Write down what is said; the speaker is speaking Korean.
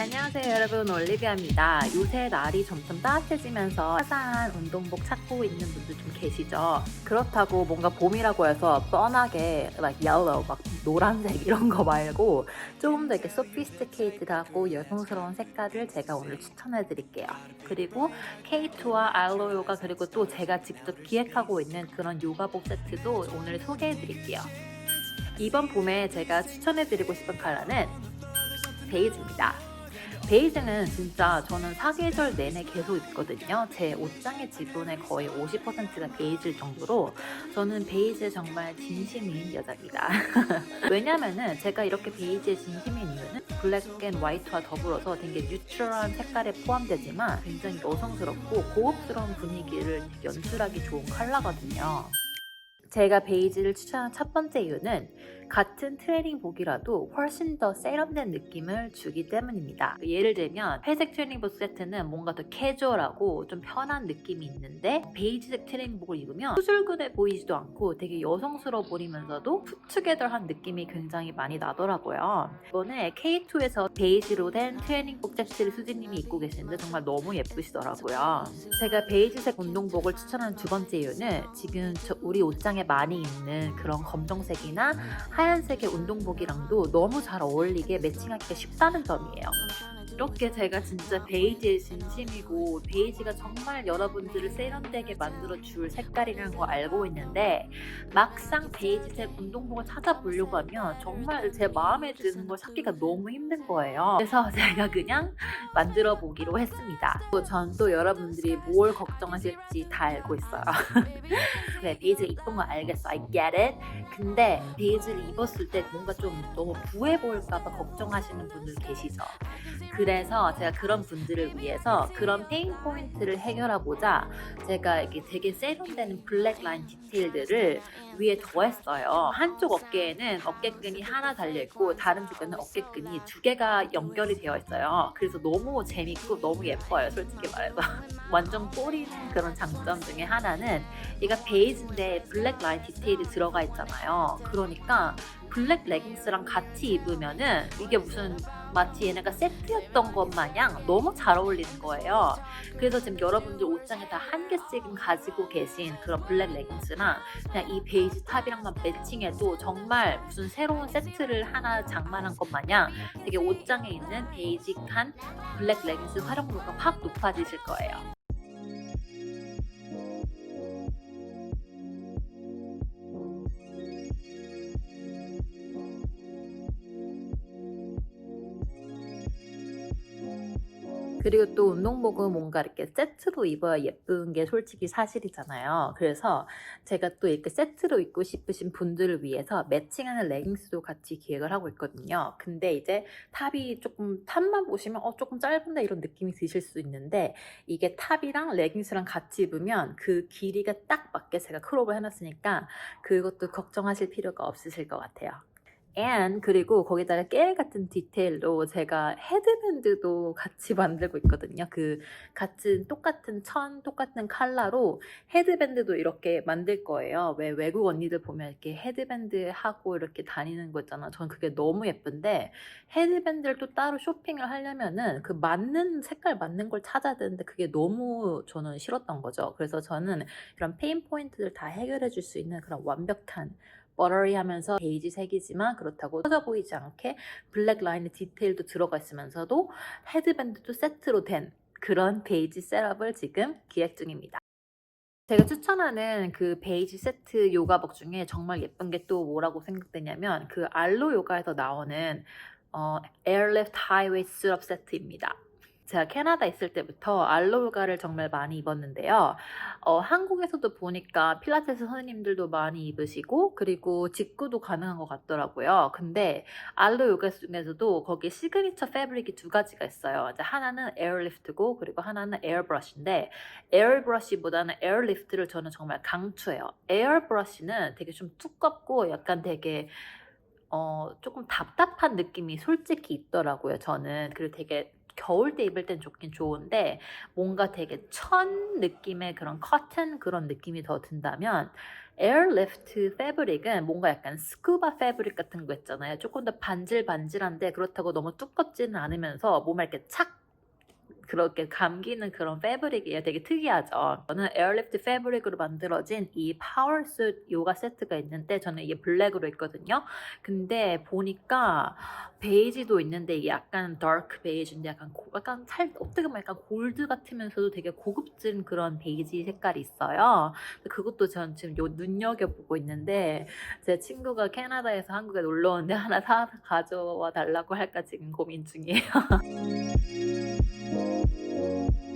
안녕하세요 여러분 올리비아입니다. 요새 날이 점점 따뜻해지면서 화사한 운동복 찾고 있는 분들 좀 계시죠? 그렇다고 뭔가 봄이라고 해서 뻔하게 like yellow 막 노란색 이런 거 말고 조금 더 이렇게 sophisticated하고 여성스러운 색깔을 제가 오늘 추천해 드릴게요. 그리고 K2와 알로 요가 그리고 또 제가 직접 기획하고 있는 그런 요가복 세트도 오늘 소개해 드릴게요. 이번 봄에 제가 추천해 드리고 싶은 컬러는 베이지입니다. 베이지는 진짜 저는 사계절 내내 계속 입거든요. 제 옷장의 지분의 거의 50%가 베이지일 정도로 저는 베이지에 정말 진심인 여자입니다. 왜냐면은 제가 이렇게 베이지에 진심인 이유는 블랙 앤 화이트와 더불어서 되게 뉴트럴한 색깔에 포함되지만 굉장히 여성스럽고 고급스러운 분위기를 연출하기 좋은 컬러거든요. 제가 베이지를 추천한 첫 번째 이유는 같은 트레이닝복이라도 훨씬 더 세련된 느낌을 주기 때문입니다. 예를 들면 회색 트레이닝복 세트는 뭔가 더 캐주얼하고 좀 편한 느낌이 있는데 베이지색 트레이닝복을 입으면 수술근해 보이지도 않고 되게 여성스러워 보이면서도 푸투게더한 느낌이 굉장히 많이 나더라고요. 이번에 K2에서 베이지로 된 트레이닝복 세트를 수지님이 입고 계시는데 정말 너무 예쁘시더라고요. 제가 베이지색 운동복을 추천하는 두 번째 이유는 지금 저 우리 옷장에 많이 있는 그런 검정색이나 하얀색의 운동복이랑도 너무 잘 어울리게 매칭하기가 쉽다는 점이에요. 이렇게 제가 진짜 베이지의 진심이고 베이지가 정말 여러분들을 세련되게 만들어 줄 색깔이라는 거 알고 있는데 막상 베이지색 운동복을 찾아보려고 하면 정말 제 마음에 드는 걸 찾기가 너무 힘든 거예요. 그래서 제가 그냥 만들어 보기로 했습니다. 전 또 여러분들이 뭘 걱정하실지 다 알고 있어요. 그래 베이지가 이쁜 거 알겠어. I get it. 근데 베이지를 입었을 때 뭔가 좀 너무 부해 보일까봐 걱정하시는 분들 계시죠. 그 래서 제가 그런 분들을 위해서 그런 페인 포인트를 해결하고자 제가 이게 되게 세련되는 블랙 라인 디테일들을 위에 더했어요. 한쪽 어깨에는 어깨끈이 하나 달려 있고 다른 쪽에는 어깨끈이 두 개가 연결이 되어 있어요. 그래서 너무 재밌고 너무 예뻐요. 솔직히 말해서 완전 꼬리는 그런 장점 중에 하나는 얘가 베이지인데 블랙 라인 디테일이 들어가 있잖아요. 그러니까 블랙 레깅스랑 같이 입으면은 이게 무슨 마치 얘네가 세트였던 것 마냥 너무 잘 어울리는 거예요. 그래서 지금 여러분들 옷장에 다 한 개씩은 가지고 계신 그런 블랙 레깅스랑 그냥 이 베이지 탑이랑만 매칭해도 정말 무슨 새로운 세트를 하나 장만한 것 마냥 되게 옷장에 있는 베이직한 블랙 레깅스 활용도가 확 높아지실 거예요. 그리고 또 운동복은 뭔가 이렇게 세트로 입어야 예쁜 게 솔직히 사실이잖아요. 그래서 제가 또 이렇게 세트로 입고 싶으신 분들을 위해서 매칭하는 레깅스도 같이 기획을 하고 있거든요. 근데 이제 탑이 조금 탑만 보시면 어 조금 짧은데 이런 느낌이 드실 수 있는데 이게 탑이랑 레깅스랑 같이 입으면 그 길이가 딱 맞게 제가 크롭을 해놨으니까 그것도 걱정하실 필요가 없으실 것 같아요. And 그리고 거기다가 깨 같은 디테일로 제가 헤드밴드도 같이 만들고 있거든요. 그 같은 똑같은 천 똑같은 컬러로 헤드밴드도 이렇게 만들 거예요. 왜 외국 언니들 보면 이렇게 헤드밴드 하고 이렇게 다니는 거 있잖아. 저는 그게 너무 예쁜데 헤드밴드를 또 따로 쇼핑을 하려면은 그 맞는 색깔 맞는 걸 찾아야 되는데 그게 너무 저는 싫었던 거죠. 그래서 저는 이런 페인 포인트들 다 해결해 줄 수 있는 그런 완벽한 버러리하면서 베이지 색이지만 그렇다고 터져 보이지 않게 블랙 라인의 디테일도 들어가 있으면서도 헤드밴드도 세트로 된 그런 베이지 셋업을 지금 기획 중입니다. 제가 추천하는 그 베이지 세트 요가복 중에 정말 예쁜 게 또 뭐라고 생각되냐면 그 알로 요가에서 나오는 어, 에어리프트 하이웨이 셋업 세트입니다. 제가 캐나다 있을 때부터 알로요가를 정말 많이 입었는데요. 어, 한국에서도 보니까 필라테스 선생님들도 많이 입으시고 그리고 직구도 가능한 것 같더라고요. 근데 알로요가 중에서도 거기 시그니처 패브릭이 두 가지가 있어요. 이제 하나는 에어리프트고 그리고 하나는 에어브러쉬인데 에어브러쉬보다는 에어리프트를 저는 정말 강추해요. 에어브러쉬는 되게 좀 두껍고 약간 되게 어, 조금 답답한 느낌이 솔직히 있더라고요. 저는 그리고 되게 겨울 때 입을 땐 좋긴 좋은데 뭔가 되게 천 느낌의 그런 커튼 그런 느낌이 더 든다면 에어리프트 패브릭은 뭔가 약간 스쿠바 패브릭 같은 거 있잖아요. 조금 더 반질반질한데 그렇다고 너무 두껍지는 않으면서 몸에 이렇게 착 그렇게 감기는 그런 패브릭이에요. 되게 특이하죠. 저는 에어리프트 패브릭으로 만들어진 이 파워스 요가 세트가 있는데 저는 이게 블랙으로 있거든요. 근데 보니까 베이지도 있는데 이게 약간 다크 베이지인데 약간 고- 약간 살 어떻게 보면 약간 골드 같으면서도 되게 고급진 그런 베이지 색깔이 있어요. 그것도 전 지금 요 눈여겨 보고 있는데 제 친구가 캐나다에서 한국에 놀러 오는데 하나 사 가져와 달라고 할까 지금 고민 중이에요. thank you